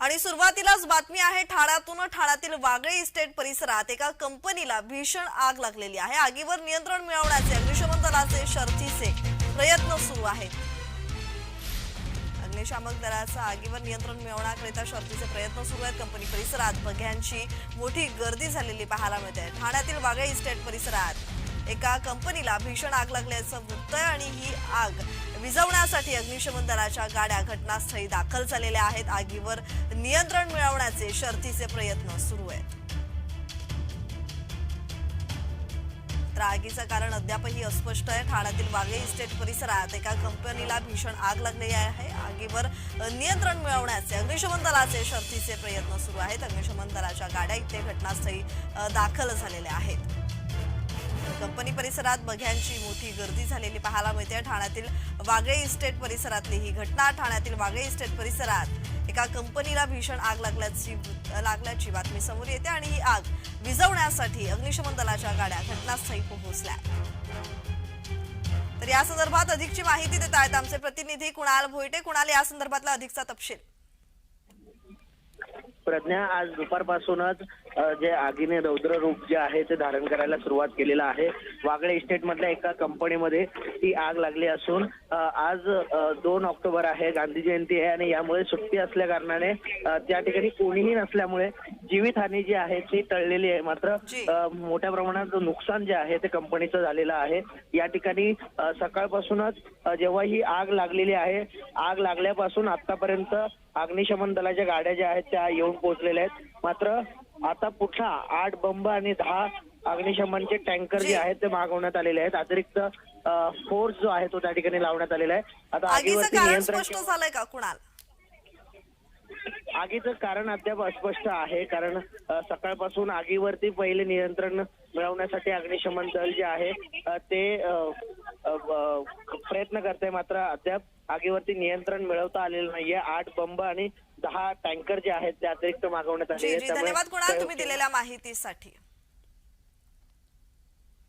आणि सुरुवातीलाच बातमी आहे ठाण्यातून ठाण्यातील वागळे इस्टेट परिसरात एका कंपनीला भीषण आग लागलेली आहे. आगीवर नियंत्रण मिळवण्याचे अग्निशमन दलाचे शर्थीचे प्रयत्न सुरू आहेत. अग्निशामक दलाचा आगीवर नियंत्रण मिळवण्याकरिता शर्थीचे प्रयत्न सुरू आहेत कंपनी परिसरात. बघ्यांची मोठी गर्दी झालेली पाहायला मिळते. ठाण्यातील वागळे इस्टेट परिसरात एका कंपनीला भीषण आग लागल्याचं वृत्त आहे आणि ही आग विझवण्यासाठी अग्निशमन दलाच्या गाड्या घटनास्थळी दाखल झालेल्या आहेत. आगीवर नियंत्रण मिळवण्याचे शर्थीचे प्रयत्न सुरू आहेत. तर आगीचं कारण अद्यापही अस्पष्ट आहे. ठाण्यातील वाघे इस्टेट परिसरात एका कंपनीला भीषण आग लागलेली आहे. आगीवर नियंत्रण मिळवण्याचे अग्निशमन दलाचे शर्थीचे प्रयत्न सुरू आहेत. अग्निशमन दलाच्या गाड्या इथे घटनास्थळी दाखल झालेल्या आहेत. कंपनी परिसरात बघ्यांची मोठी गर्दी झालेली पाहायला मिळते. ठाण्यातील वागळे इस्टेट परिसरातली ही घटना ठाण्यातील वागळे इस्टेट परिसरात एका कंपनीला भीषण आग लागल्याची लागल्याची बातमी समोर येते आणि ही आग विझवण्यासाठी अग्निशमन दलाच्या गाड्या घटनास्थळी पोहोचल्या. तर या संदर्भात अधिकची माहिती देत आहेत आमचे प्रतिनिधी कुणाल भोईटे. कुणाल या संदर्भातला अधिकचा तपशील. प्रज्ञा आज दुपारपासूनच जे आगीने रौद्र रूप जे आहे ते धारण करायला सुरुवात केलेलं आहे. वागळे इस्टेट मधल्या एका कंपनीमध्ये ती आग लागली असून आज दोन ऑक्टोबर आहे गांधी जयंती आहे आणि यामुळे सुट्टी असल्या कारणाने त्या ठिकाणी कोणीही नसल्यामुळे जीवितहानी जी आहे ती टळलेली आहे. मात्र मोठ्या प्रमाणात नुकसान जे आहे ते कंपनीचं झालेलं आहे. या ठिकाणी सकाळपासूनच जेव्हा ही आग लागलेली आहे आग लागल्यापासून आतापर्यंत अग्निशमन दलाच्या गाड्या ज्या आहेत त्या येऊन पोहोचलेल्या आहेत. मात्र आता पुढचा आठ बंब आणि दहा अग्निशमनचे टँकर जी. आहेत ते मागवण्यात आलेले आहेत. अतिरिक्त फोर्स जो आहे तो त्या ठिकाणी लावण्यात आलेला आहे. आता आगीवरती नियंत्रण झालंय का कुणाल? आगीचं कारण अद्याप अस्पष्ट आहे. कारण सकाळपासून आगीवरती पहिले नियंत्रण मिळवण्यासाठी अग्निशमन दल जे आहे ते प्रयत्न करते मात्र अद्याप आगीवरती नियंत्रण मिळवता आलेलं नाहीये. आठ बंब आणि दहा टँकर जे आहेत ते अतिरिक्त मागवण्यात आले धन्यवाद कुणाल तुम्ही दिलेल्या माहितीसाठी.